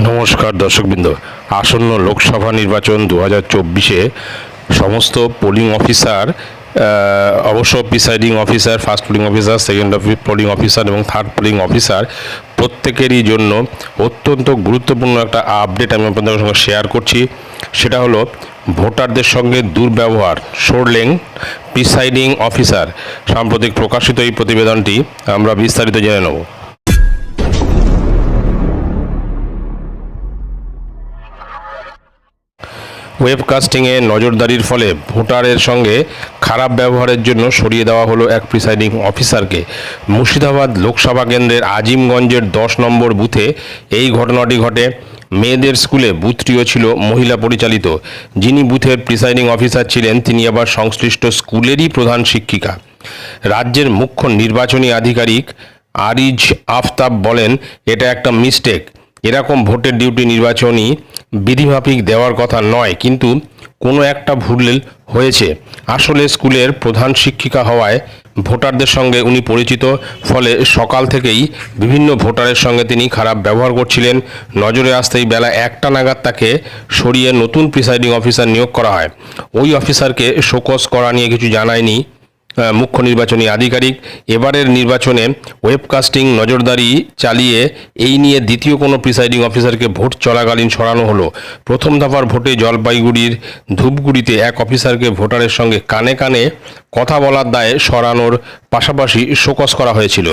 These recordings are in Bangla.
নমস্কার দর্শকবৃন্দ। আসন্ন লোকসভা নির্বাচন দু হাজার চব্বিশে সমস্ত পোলিং অফিসার অবশ্য presiding officer first polling officer second polling officer এবং থার্ড পোলিং অফিসার প্রত্যেকেরই জন্য অত্যন্ত গুরুত্বপূর্ণ একটা আপডেট আমি আপনাদের সঙ্গে শেয়ার করছি। সেটা হলো ভোটারদের সঙ্গে দুর্ব্যবহার সরলেন প্রিসাইডিং অফিসার সাম্প্রতিক প্রকাশিত এই প্রতিবেদনটি আমরা বিস্তারিত জেনে নেব। ওয়েবকাস্টিংয়ে নজরদারির ফলে ভোটারের সঙ্গে খারাপ ব্যবহারের জন্য সরিয়ে দেওয়া হলো এক প্রিসাইডিং অফিসারকে। মুর্শিদাবাদ লোকসভা কেন্দ্রের আজিমগঞ্জের দশ নম্বর বুথে এই ঘটনাটি ঘটে। মেয়েদের স্কুলে বুথটিও ছিল মহিলা পরিচালিত। যিনি বুথের প্রিসাইডিং অফিসার ছিলেন, তিনি আবার সংশ্লিষ্ট স্কুলেরই প্রধান শিক্ষিকা। রাজ্যের মুখ্য নির্বাচনী আধিকারিক আরিজ আফতাব বলেন, এটা একটা মিস্টেক। এরকম ভোটের ডিউটি নির্বাচনী বিধিমাফিক দেওয়ার কথা নয়, কিন্তু কোনো একটা ভুল হয়েছে। আসলে স্কুলের প্রধান শিক্ষিকা হওয়ায় ভোটারদের সঙ্গে উনি পরিচিত, ফলে সকাল থেকেই বিভিন্ন ভোটারের সঙ্গে তিনি খারাপ ব্যবহার করছিলেন। নজরে আসতেই বেলা একটা নাগাদ তাকে সরিয়ে নতুন প্রিসাইডিং অফিসার নিয়োগ করা হয়। ওই অফিসারকে শোকস করা নিয়ে কিছু জানায়নি মুখ্য নির্বাচনী আধিকারিক। এবারের নির্বাচনে ওয়েবকাস্টিং নজরদারি চালিয়ে এই নিয়ে দ্বিতীয় কোনো প্রিসাইডিং অফিসারকে ভোট চলাকালীন সরানো হলো। প্রথম দফার ভোটে জলপাইগুড়ির ধূপগুড়িতে এক অফিসারকে ভোটারের সঙ্গে কানে কানে কথা বলার দায়ে সরানোর পাশাপাশি শোকস করা হয়েছিল।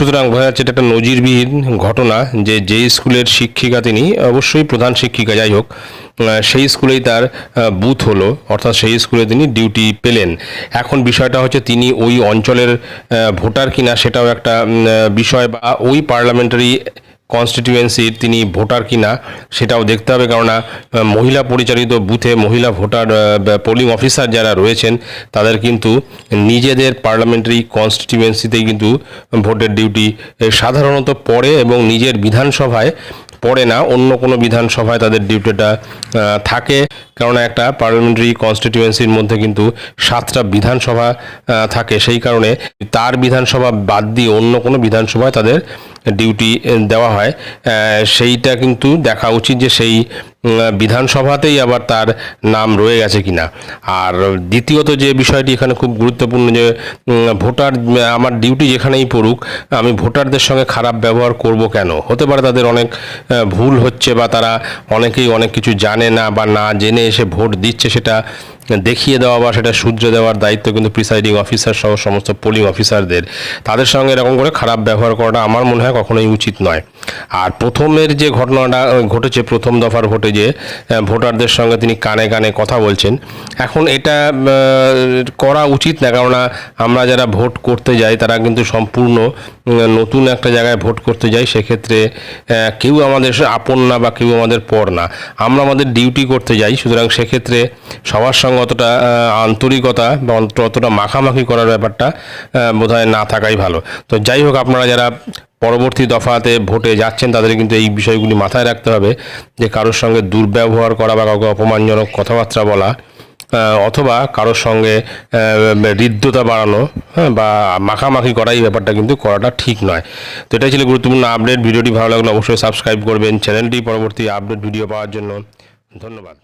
সুতরাং বোঝা যাচ্ছে এটা একটা নজিরবিহীন ঘটনা যে যে স্কুলের শিক্ষিকা তিনি, অবশ্যই প্রধান শিক্ষিকা, যাই হোক সেই স্কুলেই তার বুথ হলো, অর্থাৎ সেই স্কুলে তিনি ডিউটি পেলেন। এখন বিষয়টা হচ্ছে তিনি ওই অঞ্চলের ভোটার কিনা সেটাও একটা বিষয় বা ওই পার্লামেন্টারি কনস্টিটিউয়েন্সির তিনি ভোটার কিনা, সেটাও দেখতে হবে। কেননা মহিলা পরিচালিত বুথে মহিলা ভোটার পোলিং অফিসার যারা রয়েছেন, তাদের কিন্তু নিজেদের পার্লামেন্টারি কনস্টিটিউয়েন্সিতেই কিন্তু ভোটের ডিউটি সাধারণত পড়ে এবং নিজের বিধানসভায় পড়ে না। অন্য কোনো বিধানসভায় তাদের ডিউটিটা থাকে। কেননা, একটা পার্লামেন্টারি কনস্টিটিউয়েন্সির মধ্যে কিন্তু সাতটা বিধানসভা থাকে। সেই কারণে তার বিধানসভা বাদ দিয়ে অন্য কোনো বিধানসভায় তাদের ডিউটি দেওয়া হয় সেইটা কিন্তু দেখা উচিত যে সেই বিধানসভাতেই আবার তার নাম রয়ে গেছে কিনা। আর দ্বিতীয়ত যে বিষয়টি এখানে খুব গুরুত্বপূর্ণ যে ভোটার, আমার ডিউটি যেখানেই পড়ুক, আমি ভোটারদের সঙ্গে খারাপ ব্যবহার করব কেন? হতে পারে তাদের অনেক ভুল হচ্ছে বা তারা অনেকেই অনেক কিছু জানে না বা না জেনে এসে ভোট দিচ্ছে সেটা দেখিয়ে দেওয়া বা সেটা সূর্য দেওয়ার দায়িত্ব কিন্তু প্রিসাইডিং অফিসার সহ সমস্ত পোলিং অফিসারদের তাদের সঙ্গে এরকম করে খারাপ ব্যবহার করাটা আমার মনে হয় কখনোই উচিত নয়। আর প্রথমের যে ঘটনাটা, ঘটেছে, প্রথম দফার ভোটে যে ভোটারদের সঙ্গে তিনি কানে কানে কথা বলছেন, এখন এটা করা উচিত না, কেননা আমরা যারা ভোট করতে যাই, তারা কিন্তু সম্পূর্ণ নতুন একটা জায়গায় ভোট করতে যাই, সেক্ষেত্রে কেউ আমাদের আপন না বা কেউ আমাদের পর না। আমরা আমাদের ডিউটি করতে যাই, সুতরাং সেক্ষেত্রে সবার সঙ্গে অতটা আন্তরিকতা বা অত- অতটা মাখামাখি করার ব্যাপারটা বোধ না থাকাই ভালো। তো যাই হোক আপনারা যারা পরবর্তী দফাতে ভোটে যাচ্ছেন তাদের কিন্তু এই বিষয়গুলি মাথায় রাখতে হবে যে কারোর সঙ্গে দুর্ব্যবহার করা বা কাউকে অপমানজনক কথাবার্তা বলা অথবা কারোর সঙ্গে হৃদ্যতা বাড়ানো হ্যাঁ, বা মাখামাখি করা এই ব্যাপারটা কিন্তু করাটা ঠিক নয়। তো এটাই ছিল গুরুত্বপূর্ণ আপডেট। ভিডিওটি ভালো লাগলে অবশ্যই সাবস্ক্রাইব করবেন। চ্যানেলটি পরবর্তী আপডেট ভিডিও পাওয়ার জন্য ধন্যবাদ।